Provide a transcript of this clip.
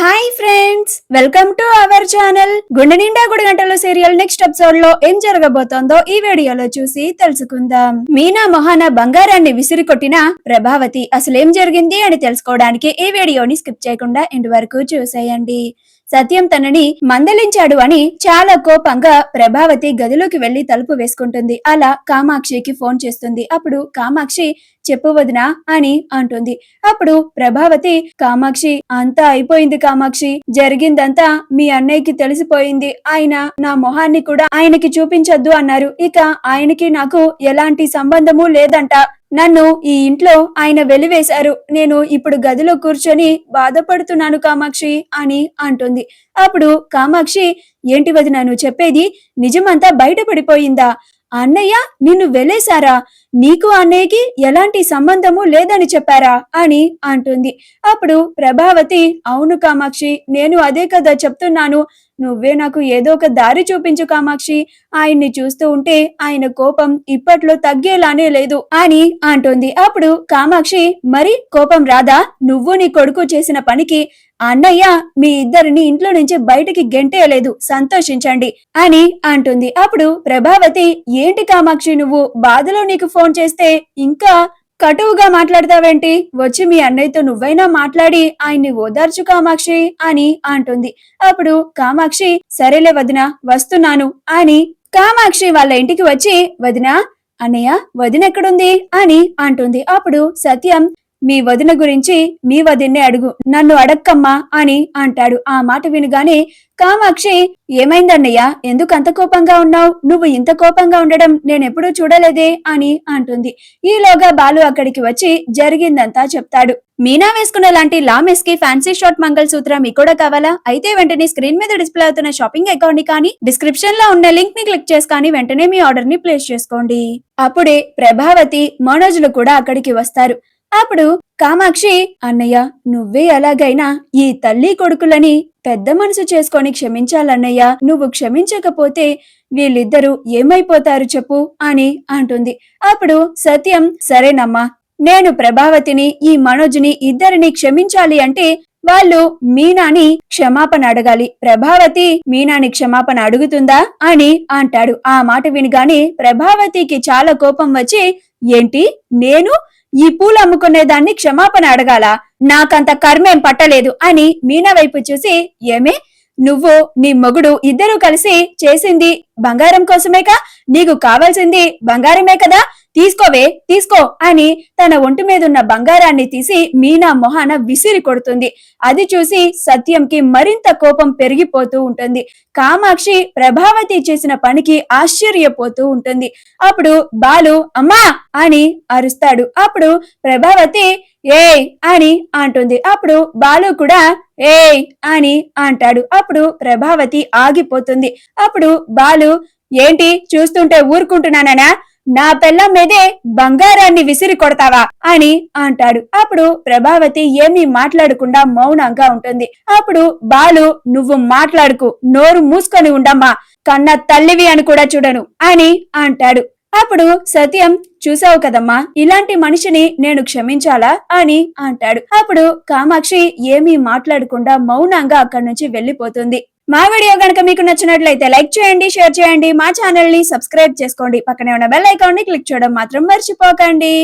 Hi friends welcome to our channel గుండె నిండా గుడి గంటల సీరియల్ నెక్స్ట్ ఎపిసోడ్లో ఏం జరగబోతోందో ఈ వీడియోలో చూసి తెలుసుకుందాం. మీనా మొహాన బంగారాన్ని విసిరి కొట్టిన ప్రభావతి అసలేం జరిగింది అని తెలుసుకోవడానికి ఈ వీడియోని స్కిప్ చేయకుండా ఇంటి వరకు చూసేయండి. సత్యం తనని మందలించాడు అని చాలా కోపంగా ప్రభావతి గదిలోకి వెళ్ళి తలుపు వేసుకుంటుంది. అలా కామాక్షికి ఫోన్ చేస్తుంది. అప్పుడు కామాక్షి చెప్పు వదినా అని అంటుంది. అప్పుడు ప్రభావతి కామాక్షి అంతా అయిపోయింది కామాక్షి. జరిగిందంతా మీ అన్నయ్యకి తెలిసిపోయింది. ఆయన నా మొహాన్ని కూడా ఆయనకి చూపించొద్దు అన్నారు. ఇక ఆయనకి నాకు ఎలాంటి సంబంధము లేదంట. నన్ను ఈ ఇంట్లో ఆయన వెలివేశారు. నేను ఇప్పుడు గదిలో కూర్చొని బాధపడుతున్నాను కామాక్షి అని అంటుంది. అప్పుడు కామాక్షి ఏంటి వదిన నువ్వు చెప్పేది నిజమంతా బయటపడిపోయిందా? అన్నయ్య నిన్ను వెలేశారా? నీకు అన్నయ్యకి ఎలాంటి సంబంధము లేదని చెప్పారా? అని అంటుంది. అప్పుడు ప్రభావతి అవును కామాక్షి నేను అదే కదా చెప్తున్నాను. నువ్వే నాకు ఏదో ఒక దారి చూపించు కామాక్షి. ఆయన్ని చూస్తూ ఉంటే ఆయన కోపం ఇప్పట్లో తగ్గేలానే లేదు అని అంటోంది. అప్పుడు కామాక్షి మరి కోపం రాదా? నువ్వు నీ కొడుకు చేసిన పనికి అన్నయ్య మీ ఇద్దరిని ఇంట్లో నుంచి బయటికి గెంటేయలేదు. సంతోషించండి అని అంటుంది. అప్పుడు ప్రభావతి ఏంటి కామాక్షి నువ్వు? బాధలో నీకు ఫోన్ చేస్తే ఇంకా కటువుగా మాట్లాడతావేంటి? వచ్చి మీ అన్నయ్యతో నువ్వైనా మాట్లాడి ఆయన్ని ఓదార్చు కామాక్షి అని అంటుంది. అప్పుడు కామాక్షి సరేలే వదిన వస్తున్నాను అని కామాక్షి వాళ్ళ ఇంటికి వచ్చి వదిన అన్నయ్య వదిన ఎక్కడుంది? అని అంటుంది. అప్పుడు సత్యం మీ వదిన గురించి మీ వదిన్నే అడుగు. నన్ను అడక్కమ్మా అని అంటాడు. ఆ మాట వినగానే కామాక్షి ఏమైందన్నయ్య? ఎందుకు అంత కోపంగా ఉన్నావు? నువ్వు ఇంత కోపంగా ఉండడం నేనెప్పుడూ చూడలేదే అని అంటుంది. ఈలోగా బాలు అక్కడికి వచ్చి జరిగిందంతా చెప్తాడు. మీనా వేసుకున్న లాంటి లామెస్కి ఫ్యాన్సీ షార్ట్ మంగళసూత్ర మీకు కూడా కావాలా? అయితే వెంటనే స్క్రీన్ మీద డిస్ప్లే అవుతున్న షాపింగ్ అకౌంట్ని కానీ డిస్క్రిప్షన్లో ఉన్న లింక్ని క్లిక్ చేసి కానీ వెంటనే మీ ఆర్డర్ని ప్లేస్ చేసుకోండి. అప్పుడే ప్రభావతి మనోజులు కూడా అక్కడికి వస్తారు. అప్పుడు కామాక్షి అన్నయ్య నువ్వే ఎలాగైనా ఈ తల్లి కొడుకులని పెద్ద మనసు చేసుకొని క్షమించాలన్నయ్య. నువ్వు క్షమించకపోతే వీళ్ళిద్దరూ ఏమైపోతారు చెప్పు అని అంటుంది. అప్పుడు సత్యం సరేనమ్మా నేను ప్రభావతిని ఈ మనోజ్ని ఇద్దరిని క్షమించాలి అంటే వాళ్ళు మీనాని క్షమాపణ అడగాలి. ప్రభావతి మీనాని క్షమాపణ అడుగుతుందా? అని అంటాడు. ఆ మాట వినగానే ప్రభావతికి చాలా కోపం వచ్చి ఏంటి? నేను ఈ పూలు అమ్ముకునే దాన్ని క్షమాపణ అడగాల. నాకంత కర్మేం పట్టలేదు అని మీనా వైపు చూసి ఏమే? నువ్వు నీ మొగుడు ఇద్దరూ కలిసి చేసింది బంగారం కోసమేకా నీకు కావాల్సింది బంగారమే కదా? తీసుకోవే తీసుకో అని తన ఒంటి మీద ఉన్న బంగారాన్ని తీసి మీనా మొహాన విసిరి కొడుతుంది. అది చూసి సత్యంకి మరింత కోపం పెరిగిపోతూ ఉంటుంది. కామాక్షి ప్రభావతి చేసిన పనికి ఆశ్చర్యపోతూ ఉంటుంది. అప్పుడు బాలు అమ్మా! అని అరుస్తాడు. అప్పుడు ప్రభావతి ఏయ్! అని అంటుంది. అప్పుడు బాలు కూడా ఏయ్! అని అంటాడు. అప్పుడు ప్రభావతి ఆగిపోతుంది. అప్పుడు బాలు ఏంటి? చూస్తుంటే ఊరుకుంటున్నానా నా పెళ్ళ మీదే బంగారాన్ని విసిరి కొడతావా అని అంటాడు. అప్పుడు ప్రభావతి ఏమీ మాట్లాడకుండా మౌనంగా ఉంటుంది. అప్పుడు బాలు నువ్వు మాట్లాడుకు నోరు మూసుకొని ఉండమ్మా కన్న తల్లివి అని కూడా చూడను అని అంటాడు. అప్పుడు సత్యం చూసావు కదమ్మా ఇలాంటి మనిషిని నేను క్షమించాలా? అని అంటాడు. అప్పుడు కామాక్షి ఏమీ మాట్లాడకుండా మౌనంగా అక్కడి నుంచి వెళ్ళిపోతుంది మా వీడియో గనక మీకు నచ్చినట్లయితే లైక్ చేయండి షేర్ చేయండి. మా ఛానల్ని సబ్స్క్రైబ్ చేసుకోండి. పక్కనే ఉన్న బెల్ ఐకాన్ని క్లిక్ చేయడం మాత్రం మర్చిపోకండి.